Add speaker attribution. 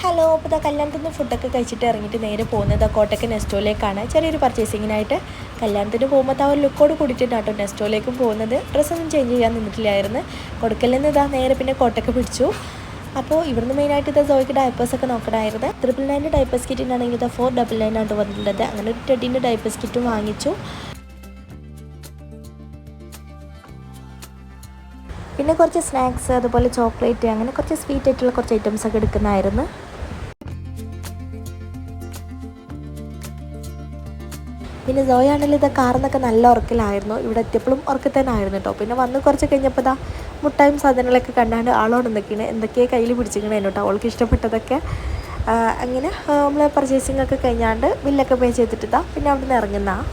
Speaker 1: Hello അപ്പോൾ ഇതാ കല്യാണത്തിൽ നിന്ന് ഫുഡൊക്കെ കഴിച്ചിട്ട് ഇറങ്ങിയിട്ട് നേരെ പോകുന്നത് കോട്ടയ്ക്ക് നെസ്റ്റോയിലേക്കാണ് ചെറിയൊരു പർച്ചേസിങ്ങിനായിട്ട് കല്യാണത്തിന് പോകുമ്പോൾ ആ ഒരു ലുക്കോട് കൂടിയിട്ടാണ് കേട്ടോ നെസ്റ്റോയിലേക്കും പോകുന്നത്. ഡ്രസ്സൊന്നും ചേഞ്ച് ചെയ്യാൻ നിന്നിട്ടില്ലായിരുന്നു. കൊടുക്കലിൽ നിന്ന് ഇതാ നേരെ പിന്നെ കോട്ടയ്ക്ക് പിടിച്ചു. അപ്പോൾ ഇവിടുന്ന് മെയിനായിട്ട് ഇത് സോയ്ക്ക് ഡയപ്പേഴ്സ് ഒക്കെ നോക്കണമായിരുന്നു ട്രിപ്പിൾ നയന്റെ ഡയപ്പേഴ്സ് കിറ്റിനാണെങ്കിൽ ഇത് ഫോർ ഡബിൾ നയൻ ആണ് വന്നിട്ടുള്ളത്. അങ്ങനെ ഒരു ടെഡിന്റെ ഡയപ്പേഴ്സ് കിറ്റും വാങ്ങിച്ചു. പിന്നെ കുറച്ച് സ്നാക്സ് അതുപോലെ ചോക്ലേറ്റ് അങ്ങനെ കുറച്ച് സ്വീറ്റ് ആയിട്ടുള്ള കുറച്ച് ഐറ്റംസ് ഒക്കെ എടുക്കുന്നതായിരുന്നു. പിന്നെ ജോയാണെങ്കിൽ ഇത് കാറിന്നൊക്കെ നല്ല ഉറക്കിലായിരുന്നു. ഇവിടെ എത്തിയപ്പോഴും ഉറക്കി തന്നെ ആയിരുന്നു കേട്ടോ പിന്നെ വന്ന് കുറച്ച് കഴിഞ്ഞപ്പോൾ ഇതാ മുട്ടായും സാധനങ്ങളൊക്കെ കണ്ടാണ്ട് ആളോട് എന്തൊക്കെയാണ് എന്തൊക്കെയാണ് കയ്യിൽ പിടിച്ചിരിക്കണേ കേട്ടോ അവൾക്ക് ഇഷ്ടപ്പെട്ടതൊക്കെ അങ്ങനെ നമ്മൾ പർച്ചേസിങ്ങൊക്കെ കഴിഞ്ഞാണ്ട് ബില്ലൊക്കെ പേ ചെയ്തിട്ട് ഇതാ പിന്നെ അവിടെ നിന്ന് ഇറങ്ങുന്നതാണ്